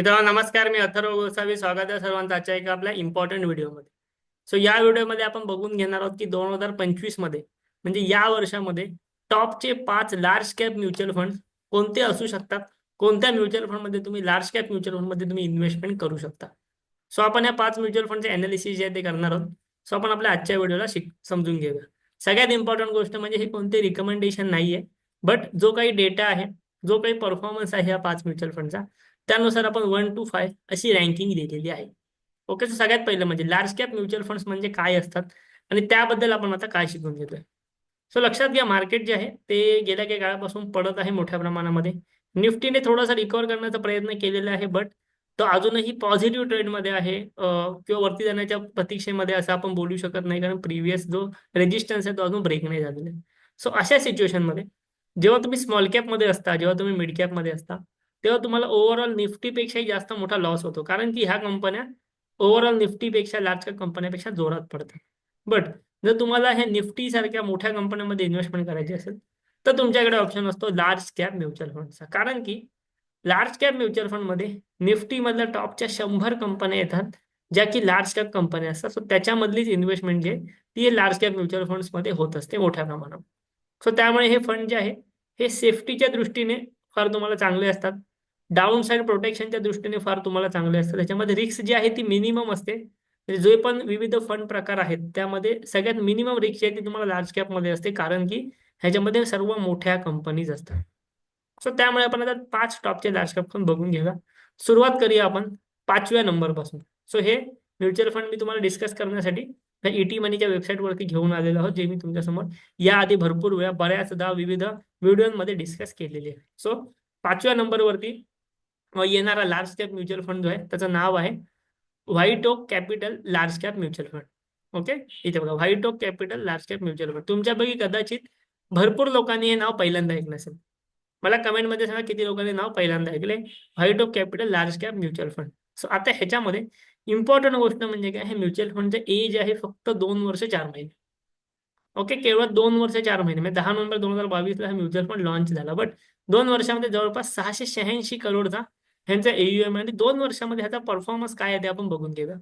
मित्रांनो नमस्कार. मी अथर्व गोसावी. स्वागत आहे सर्वांचं आजच्या एका आपल्या इम्पॉर्टंट व्हिडिओमध्ये सो या व्हिडिओमध्ये आपण बघून घेणार आहोत की दोन हजार पंचवीसमध्ये म्हणजे या वर्षामध्ये टॉपचे पाच लार्ज कॅप म्युच्युअल फंड कोणते असू शकतात? कोणत्या म्युच्युअल फंडमध्ये तुम्ही लार्ज कॅप म्युच्युअल फंडमध्ये तुम्ही इन्व्हेस्टमेंट करू शकता? सो आपण या पाच म्युच्युअल फंडचे अनालिसिस जे आहे ते करणार आहोत. सो आपण आपल्या आजच्या व्हिडिओला शिक समजून घेऊया. सगळ्यात इम्पॉर्टंट गोष्ट म्हणजे हे कोणते रिकमेंडेशन नाही आहे बट जो काही डेटा आहे जो काही परफॉर्मन्स आहे या पाच म्युच्युअल फंडचा त्यानुसार आपण वन टू फाय अशी रँकिंग दिलेली आहे. ओके सो सगळ्यात पहिलं म्हणजे लार्ज कॅप म्युच्युअल फंड्स म्हणजे काय असतात? आणि त्याबद्दल आपण आता काय शिकून घेतोय? सो लक्षात घ्या मार्केट जे आहे ते गेल्या काही काळापासून पडत आहे मोठ्या प्रमाणामध्ये. निफ्टीने थोडासा रिकवर करण्याचा प्रयत्न केलेला आहे बट तो अजूनही पॉझिटिव्ह ट्रेंडमध्ये आहे. किंवा वरती जाण्याच्या प्रतीक्षेमध्ये असं आपण बोलू शकत नाही कारण प्रिव्हियस जो रेजिस्टन्स आहे तो अजून ब्रेक नाही झालेला आहे. सो अशा सिच्युएशनमध्ये जेव्हा तुम्ही स्मॉल कॅपमध्ये असता जेव्हा तुम्ही मिड कॅपमध्ये असता तेव्हा तुम्हाला ओव्हरऑल निफ्टीपेक्षाही जास्त मोठा लॉस होतो. कारण की ह्या कंपन्या ओव्हरऑल निफ्टीपेक्षा लार्ज कॅप कंपन्यापेक्षा जोरात पडतात. बट जर तुम्हाला हे निफ्टी सारख्या मोठ्या कंपन्यांमध्ये इन्व्हेस्टमेंट करायची असेल तर तुमच्याकडे ऑप्शन असतो लार्ज कॅप म्युच्युअल फंडचा कारण की लार्ज कॅप म्युच्युअल फंडमध्ये निफ्टीमधल्या टॉपच्या शंभर कंपन्या येतात ज्या की लार्ज कॅप कंपन्या असतात. सो त्याच्यामधलीच इन्व्हेस्टमेंट जे ती लार्ज कॅप म्युच्युअल फंड्समध्ये होत असते मोठ्या प्रमाणात. सो त्यामुळे हे फंड जे आहे हे सेफ्टीच्या दृष्टीने फार तुम्हाला चांगले असतात. डाऊन साईड प्रोटेक्शनच्या दृष्टीने फार तुम्हाला चांगले असतं. त्याच्यामध्ये रिस्क जी आहे ती मिनिमम असते. म्हणजे जे पण विविध फंड प्रकार आहेत त्यामध्ये सगळ्यात मिनिमम रिक्स आहे ती तुम्हाला लार्ज कॅपमध्ये असते. कारण की ह्याच्यामध्ये सर्व मोठ्या कंपनीज असतात. सो त्यामुळे आपण आता पाच टॉपचे लार्ज कॅप फंड बघून घेऊया. सुरुवात करूया आपण पाचव्या नंबरपासून. सो हे म्युच्युअल फंड मी तुम्हाला डिस्कस करण्यासाठी ईटी मनीच्या वेबसाईटवरती घेऊन आलेलो आहोत जे मी तुमच्यासमोर याआधी भरपूर वेळा बऱ्याचदा विविध व्हिडिओमध्ये डिस्कस केलेली आहे. सो पाचव्या नंबरवरती येणारा लार्ज कॅप म्युच्युअल फंड जो आहे त्याचं नाव आहे white oak capital large cap mutual fund okay इथे बघा white oak capital large cap mutual fund तुमच्यापैकी कदाचित भरपूर लोकांनी हे नाव पहिल्यांदा ऐकलं असेल. मला कमेंटमध्ये सांगा किती लोकांनी नाव पहिल्यांदा ऐकले white oak capital large cap mutual fund so आता ह्याच्यामध्ये इम्पॉर्टंट गोष्ट म्हणजे काय? हे म्युच्युअल फंडचं एज आहे फक्त दोन वर्ष चार महिने. ओके केवळ दोन वर्ष चार महिने. म्हणजे दहा नोव्हेंबर दोन हजार बावीसला हा म्युच्युअल फंड लॉन्च झाला. बट दोन वर्षामध्ये जवळपास सहाशे शहाऐंशी करोडचा ह्यांचा एयुएम आणि दोन वर्षामध्ये ह्याचा परफॉर्मन्स काय आहे ते आपण बघून घेऊया.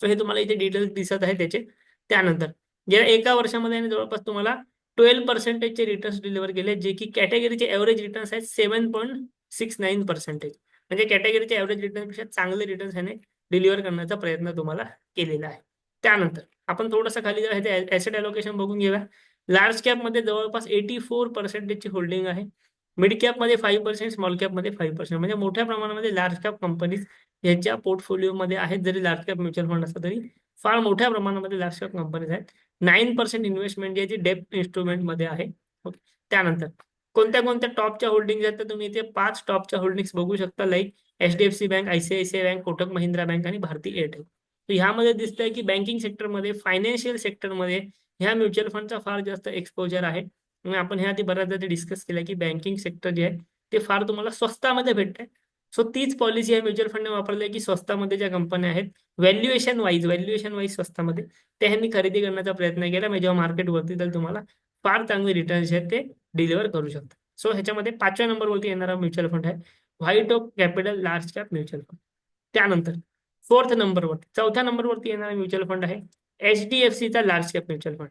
तर हे तुम्हाला इथे डिटेल्स दिसत आहे त्याचे. त्यानंतर गेल्या एका वर्षामध्ये आणि जवळपास तुम्हाला ट्वेल्व पर्सेंटेजचे रिटर्न्स डिलिव्हर केले जे की कॅटेगरीचे एव्हरेज रिटर्न्स आहेत seven point six nine percentage म्हणजे कॅटेगरीचे एव्हरेज रिटर्नपेक्षा चांगले रिटर्न्स ह्याने डिलिव्हर करण्याचा प्रयत्न तुम्हाला केलेला आहे. त्यानंतर आपण थोडंसं खाली जर ह्याचे ॲसेट अलोकेशन बघून घेऊया. लार्ज कॅपमध्ये जवळपास एटी फोर पर्सेंटेजची होल्डिंग आहे. मिड कॅपमध्ये फाईव्ह पर्सेंट स्मॉल कॅपमध्ये फाईव्ह पर्सेंट म्हणजे मोठ्या प्रमाणामध्ये लार्ज कॅप कंपनीज यांच्या पोर्टफोलिओमध्ये आहेत. जरी लार्ज कॅप म्युच्युअल फंड असतात तरी फार मोठ्या प्रमाणामध्ये लार्ज कॅप कंपनीज आहेत. नाईन पर्सेंट इन्व्हेस्टमेंट याची आहे इन्स्ट्रुमेंटमध्ये आहे. ओके त्यानंतर कोणत्या कोणत्या टॉपच्या होल्डिंग्स आहेत? तर तुम्ही इथे पाच टॉपच्या होल्डिंग्स बघू शकता. Like H D F C bank ICICI bank Kotak Mahindra bank आणि भारती एअरटेल तर ह्यामध्ये दिसतंय की बँकिंग सेक्टरमध्ये फायनान्शियल सेक्टरमध्ये ह्या म्युच्युअल फंडचा फार जास्त एक्सपोजर आहे. आपण ह्या आधी बऱ्याचदा ते डिस्कस केलं की बँकिंग सेक्टर जे आहे ते फार तुम्हाला स्वस्तामध्ये भेटते सो तीच पॉलिसी आहे म्युच्युअल फंडने वापरली की स्वस्तामध्ये ज्या कंपन्या आहेत व्हॅल्युएशन वाईज व्हॅल्युएशन वाईज स्वस्तामध्ये त्या ह्यांनी खरेदी करण्याचा प्रयत्न केला. म्हणजे जेव्हा मार्केट वरती तर तुम्हाला फार चांगले रिटर्न्स आहेत ते डिलिव्हर करू शकतात. सो ह्याच्यामध्ये पाचव्या नंबरवरती येणारा म्युच्युअल फंड आहे white oak capital large cap mutual fund त्यानंतर फोर्थ नंबरवरती चौथ्या नंबरवरती येणारा म्युच्युअल फंड आहे एच डी एफ सीचा लार्ज कॅप म्युच्युअल फंड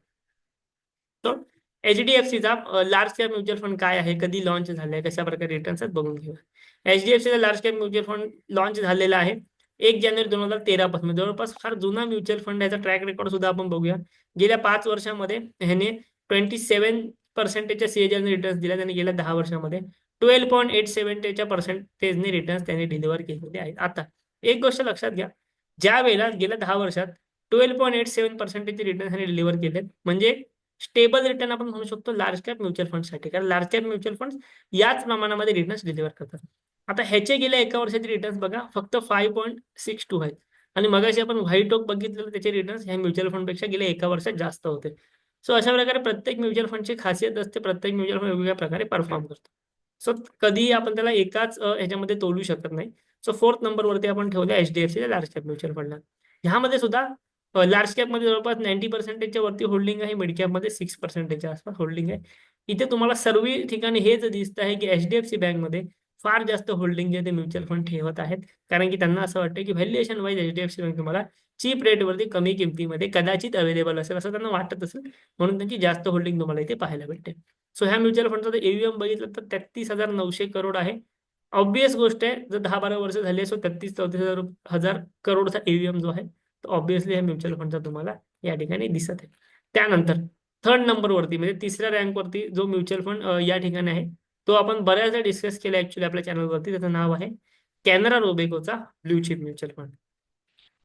एचडीएफसीचा लार्ज कॅप म्युच्युअल फंड काय आहे? कधी लॉन्च झालाय? कशा प्रकारे रिटर्न्स आहेत? बघून घेऊया. एचडीएफसीचा large cap mutual fund launch झालेला आहे. एक जानेवारी दोन हजार तेरा पासून म्हणजे जवळपास फार जुना म्युच्युअल फंड याचा ट्रॅक रेकॉर्ड सुद्धा आपण बघूया. गेल्या पाच वर्षामध्ये ह्याने ट्वेंटी सेव्हन पर्सेंटेजच्या सीएजरने रिटर्न्स दिला त्याने गेल्या दहा वर्षामध्ये ट्वेल्व पॉईंट एट सेव्हनच्या पर्सेंटेजने रिटर्न्स त्यांनी डिलिव्हर केलेले आहेत. आता एक गोष्ट लक्षात घ्या. ज्या वेळेला गेल्या दहा वर्षात ट्वेल्व पॉईंट एट सेव्हन पर्सेंटेजचे रिटर्न डिलिव्हर केले म्हणजे स्टेबल रिटर्न आपण म्हणू शकतो लार्ज कॅप म्युच्युअल फंडसाठी कारण लार्ज कॅप म्युच्युअल फंड याच प्रमाणामध्ये रिटर्न्स डिलिव्हर करतात. आता ह्याचे गेल्या एका वर्षाचे रिटर्न्स बघा फक्त फाईव्ह पॉईंट सिक्स टू आहेत. आणि मगाशी आपण व्हाईट ओक बघितलेलं त्याचे रिटर्न्स ह्या म्युच्युअल फंडपेक्षा गेल्या एका वर्षात जास्त होते. सो अशा प्रकारे प्रत्येक म्युच्युअल फंडची खासियत असते प्रत्येक म्युच्युअल फंड वेगवेगळ्या प्रकारे परफॉर्म करतो. सो कधीही आपण त्याला एकाच ह्याच्यामध्ये तोलू शकत नाही. सो फोर्थ नंबरवरती आपण ठेवलं H D F C large cap mutual फंडला ह्यामध्ये सुद्धा हो, लार्ज कॅपमध्ये जवळपास नाईन्टी पर्सेंटेजच्या वरती होल्डिंग आहे मिड कॅपमध्ये सिक्स पर्सेंटेजच्या आसपास होल्डिंग आहे. इथे तुम्हाला सर्व ठिकाणी हेच दिसत आहे की एच डी एफ सी बँकमध्ये फार जास्त होल्डिंग जे ते म्युच्युअल फंड ठेवत आहेत. कारण की त्यांना असं वाटतं की valuation wise H D F C bank तुम्हाला चीप रेटवरती कमी किमतीमध्ये कदाचित अवेलेबल असेल असं त्यांना वाटत असेल. म्हणून त्यांची जास्त होल्डिंग तुम्हाला इथे पाहायला भेटते. सो ह्या म्युच्युअल फंडचा जर एव्हीएम बघितलं तर तेहतीस हजार नऊशे करोड आहे. ऑब्विस गोष्ट आहे जर दहा बारा वर्ष झाली सो तेहतीस चौतीस हजार हजार करोडचा एव्हीएम जो आहे तो ऑब्विसली हे म्युच्युअल फंडचा तुम्हाला या ठिकाणी दिसत आहे. त्यानंतर थर्ड नंबरवरती म्हणजे तिसऱ्या रँकवरती जो म्युच्युअल फंड या ठिकाणी आहे तो आपण बऱ्याचदा डिस्कस केला ऍक्च्युली आपल्या चॅनलवरती त्याचं नाव आहे कॅनरा रोबेकोचा ब्ल्यू चिप म्युच्युअल फंड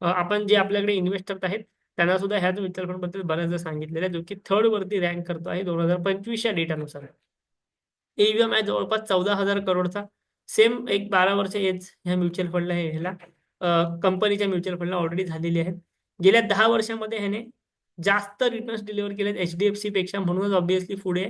आपण जे आपल्याकडे इन्व्हेस्टर आहेत त्यांना सुद्धा ह्याच म्युच्युअल फंडबद्दल बऱ्याचदा सांगितलेलं आहे जो की थर्ड वरती रँक करतो आहे दोन हजार पंचवीसच्या डेटानुसार एव्हीएम आहे जवळपास चौदा हजार करोडचा. सेम एक बारा वर्ष एज ह्या म्युच्युअल फंडला हे ह्याला कंपनीच्या म्युच्युअल फंडला ऑलरेडी झालेली आहेत. गेल्या दहा वर्षामध्ये ह्याने जास्त रिटर्न्स डिलिव्हर केलेत एच डी एफ सी पेक्षा म्हणूनच ऑब्विसली पुढे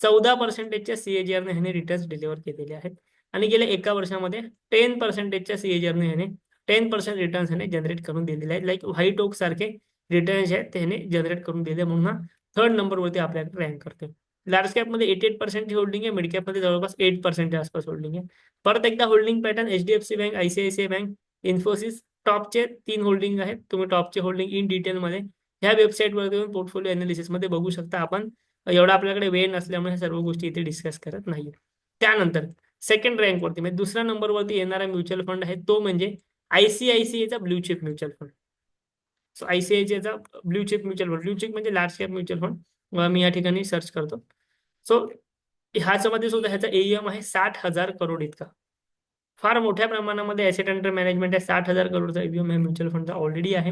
चौदा पर्सेंटेजच्या सीएजीआरने ह्याने रिटर्न्स डिलिव्हर केलेले आहेत. आणि गेल्या एका वर्षामध्ये टेन पर्सेंटेजच्या सीएजीआरने ह्याने टेन पर्सेंट रिटर्न्स ह्याने जनरेट करून दिलेले आहेत. लाईक व्हाईट ओक सारखे रिटर्न्स आहेत ते ह्याने जनरेट करून दिले म्हणून थर्ड नंबरवरती आपल्याकडे रँक करते लार्ज कॅपमध्ये एटी एट पर्सेंटची होल्डिंग आहे. मिड कॅपमध्ये जवळपास एट पर्सेंटच्या आसपास होल्डिंग आहे. परत एकदा holding pattern H D F C bank ICICI bank Infosys टॉपचे तीन होल्डिंग आहेत. तुम्ही टॉपचे होल्डिंग इन डिटेलमध्ये ह्या वेबसाईटवर येऊन पोर्टफोलिओ अनालिसिसमध्ये बघू शकता. आपण एवढा आपल्याकडे वेळ नसल्यामुळे सर्व गोष्टी इथे डिस्कस करत नाही त्यानंतर सेकंड रँकवरती म्हणजे दुसऱ्या नंबरवरती येणारा म्युच्युअल फंड आहे. तो म्हणजे आयसीआयसीआयचा blue chip mutual fund. So आयसीआयसीआयचा blue chip mutual fund. Blue chip म्हणजे लार्ज कॅप म्युच्युअल फंड. मी या ठिकाणी सर्च करतो. सो ह्याच्यामध्ये सुद्धा ह्याचा एम आहे साठ हजार करोड इतका. फार मोठ्या प्रमाणामध्ये ॲसेट अंडर मॅनेजमेंट आहे. साठ हजार करोडचा एम आहे म्युच्युअल फंडचा ऑलरेडी आहे.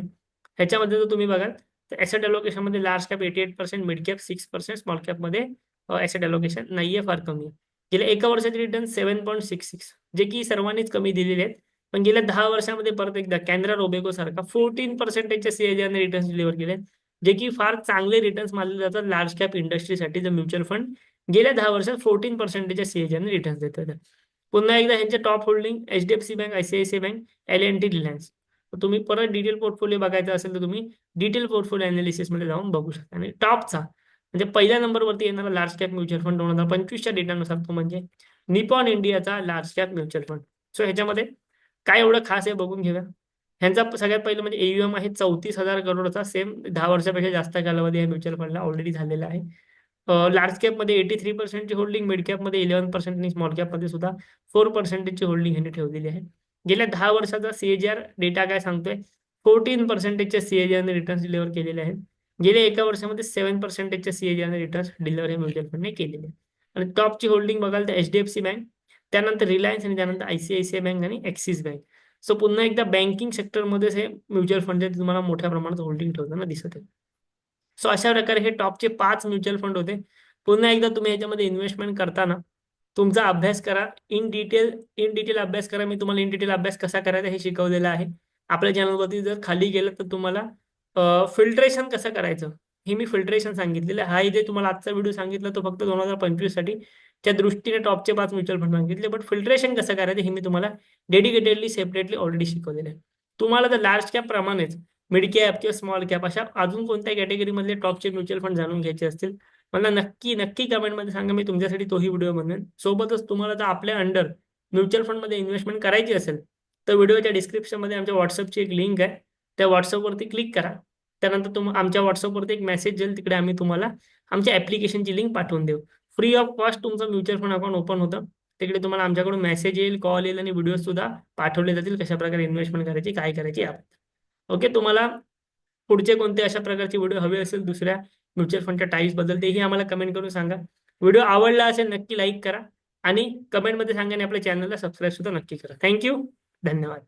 ह्याच्यामध्ये जर तुम्ही बघाल तर asset अलोकेशनमध्ये large cap eighty eight percent mid cap six percent small कॅपमध्ये asset allocation नाहीये फार कमी आहे. गेल्या एका वर्षाचे return seven point six six जे की सर्वांनीच कमी दिलेले आहेत. पण गेल्या दहा वर्षामध्ये परत एकदा कॅनरा रोबेको सारखा फोर्टीन पर्सेंटेजच्या सीएजीआरने रिटर्न्स डिलिव्हर केले जे की फार चांगले रिटर्न्स मानले जातात लार्ज कॅप इंडस्ट्रीसाठी जर म्युच्युअल फंड गेल्या दहा वर्षात फोर्टीन पर्सेंटेजच्या सीएजीआरने रिटर्न्स देतात. पुन्हा एकदा ह्यांचे top holding H D F C bank ICICI bank L N T Reliance तुम्ही परत डिटेल पोर्टफोलिओ बघायचा असेल तर तुम्ही डिटेल पोर्टफोलिओ अनालिसिसमध्ये जाऊन बघू शकता. आणि टॉपचा म्हणजे पहिल्या नंबरवरती येणारा लार्ज कॅप म्युच्युअल फंड दोन हजार पंचवीसच्या डेटानुसार तो म्हणजे निपॉन इंडियाचा large cap mutual fund so ह्याच्यामध्ये काय एवढं खास आहे बघून घेऊया. ह्यांचा सगळ्यात पहिलं म्हणजे एयूएम आहे चौतीस हजार करोडचा सेम दहा वर्षापेक्षा जास्त कालावधी या म्युच्युअल फंडला ऑलरेडी झालेला आहे. लार्ज कॅपमध्ये एटी थ्री पर्सेंटची होल्डिंग मिड कॅपमध्ये इलेव्हन पर्सेंट आणि स्मॉल कॅपमध्ये सुद्धा फोर पर्सेंटेजची होल्डिंग ह्यांनी ठेवलेली आहे. गेल्या दहा वर्षाचा सीएजीआर डेटा काय सांगतोय? फोर्टीन पर्सेंटेजच्या सीएजीआरने रिटर्न्स डिलिव्हर केलेले आहेत. गेल्या एका वर्षामध्ये सेव्हन पर्सेंटेजच्या सीएजीआरने रिटर्न्स डिलिव्हर हे म्युच्युअल फंडने केलेले आणि टॉपची होल्डिंग बघाल तर एचडीएफसी बँक त्यानंतर रिलायन्स आणि त्यानंतर आयसीआयसीआय बँक आणि ॲक्सिस बँक सो पुन्हा एकदा बँकिंग सेक्टरमध्येच हे म्युच्युअल फंड तुम्हाला मोठ्या प्रमाणात होल्डिंग ठेवताना दिसत आहे सो अशा प्रकारे हे टॉपचे पाच म्युच्युअल फंड होते. पुन्हा एकदा तुम्ही याच्यामध्ये इन्व्हेस्टमेंट करताना तुमचा अभ्यास करा. इन डिटेल इन डिटेल अभ्यास करा. मी तुम्हाला इन डिटेल अभ्यास कसा करायचा हे शिकवलेलं आहे. आपल्या चॅनलवरती जर खाली गेलं तर तुम्हाला फिल्ट्रेशन कसं करायचं? हे मी फिल्ट्रेशन सांगितलेलं आहे. हा जे तुम्हाला आजचा व्हिडिओ सांगितला. तो फक्त दोन हजार पंचवीससाठी. त्या दृष्टीने टॉपचे पाच म्युच्युअल फंड सांगितले. बट फिल्ट्रेशन कसं करायचं हे मी तुम्हाला डेडिकेटेडली सेपरेटली ऑलरेडी शिकवलेलं आहे. तुम्हाला तर लार्ज कॅप प्रमाणेच मिड कॅप किंवा स्मॉल कॅप अशा अजून कोणत्या कॅटेगरीमधले टॉपचे म्युच्युअल फंड जाणून घ्यायचे असतील? मला नक्की नक्की कमेंटमध्ये सांगा मी तुमच्यासाठी तोही व्हिडिओ बनवेन. सोबतच तुम्हाला जर आपल्या अंडर म्युच्युअल फंडमध्ये इन्व्हेस्टमेंट करायची असेल तर व्हिडिओच्या डिस्क्रिप्शनमध्ये आमच्या व्हॉट्सअपची एक लिंक आहे. त्या व्हॉट्सअपवरती क्लिक करा. त्यानंतर तुम आमच्या व्हॉट्सअपवरती एक मेसेज येईल तिकडे आम्ही तुम्हाला आमच्या ॲप्लिकेशनची लिंक पाठवून देऊ. फ्री ऑफ कॉस्ट तुमचं म्युच्युअल फंड अकाउंट ओपन होतं. तिकडे तुम्हाला आमच्याकडून मेसेज येईल कॉल येईल आणि व्हिडिओ सुद्धा पाठवले जातील कशाप्रकारे इन्व्हेस्टमेंट करायची काय करायची याबद्दल ओके तुम्हाला पुढचे कोणते अशा प्रकारचे व्हिडिओ हवे असेल दुसऱ्या म्युच्युअल फंडच्या टाईप्सबद्दल तेही आम्हाला कमेंट करून सांगा. व्हिडिओ आवडला असेल नक्की लाईक करा आणि कमेंटमध्ये सांगा आणि आपल्या चॅनलला सबस्क्राईब सुद्धा नक्की करा. थँक्यू धन्यवाद.